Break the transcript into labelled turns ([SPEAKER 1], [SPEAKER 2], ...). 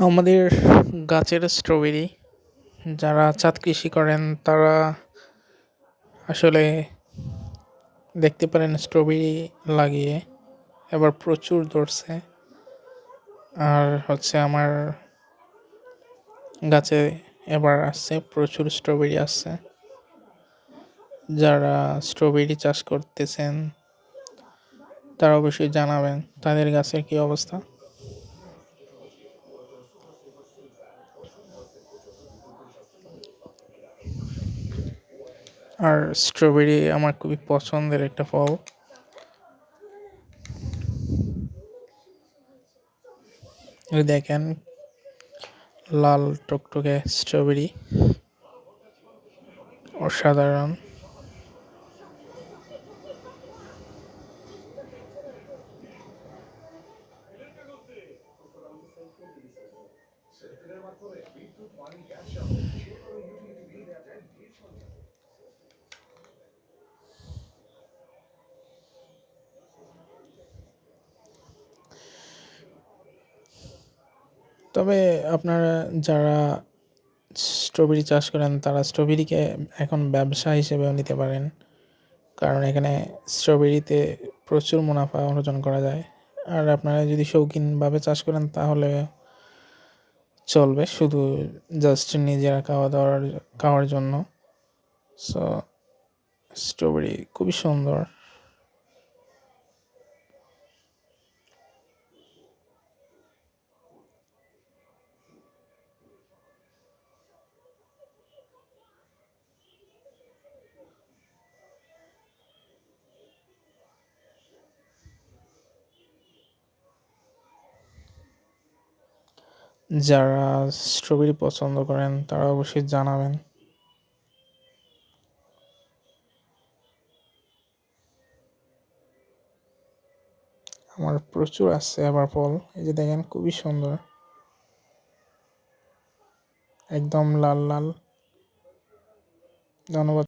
[SPEAKER 1] আমাদের গাছের স্ট্রবেরি যারা ছাদ কৃষি করেন, তারা আসলে দেখতে পারেন স্ট্রবেরি লাগিয়ে। এবার প্রচুর ধরছে। আর হচ্ছে আমার গাছে এবার আসছে, প্রচুর স্ট্রবেরি আসছে। যারা স্ট্রবেরি চাষ করতেছেন, তারা অবশ্যই জানাবেন তাদের গাছের কী অবস্থা। আর স্ট্রবেরি আমার খুবই পছন্দের একটা ফল। দেখেন লাল টকটকে স্ট্রবেরি অসাধারণ। তবে আপনারা যারা স্ট্রবেরি চাষ করেন, তারা স্ট্রবেরিকে এখন ব্যবসা হিসেবেও নিতে পারেন। কারণ এখানে স্ট্রবেরিতে প্রচুর মুনাফা অর্জন করা যায়। আর আপনারা যদি শৌখিনভাবে চাষ করেন, তাহলে চলবে শুধু জাস্ট নিজেরা খাওয়া দাওয়ার, খাওয়ার জন্য। সো স্ট্রবেরি খুবই সুন্দর। যারা স্ট্রবেরি পছন্দ করেন, তারা অবশ্যই জানাবেন। আমার প্রচুর আছে আবার ফল। এই যে দেখেন, খুবই সুন্দর। একদম লাল লাল। ধন্যবাদ।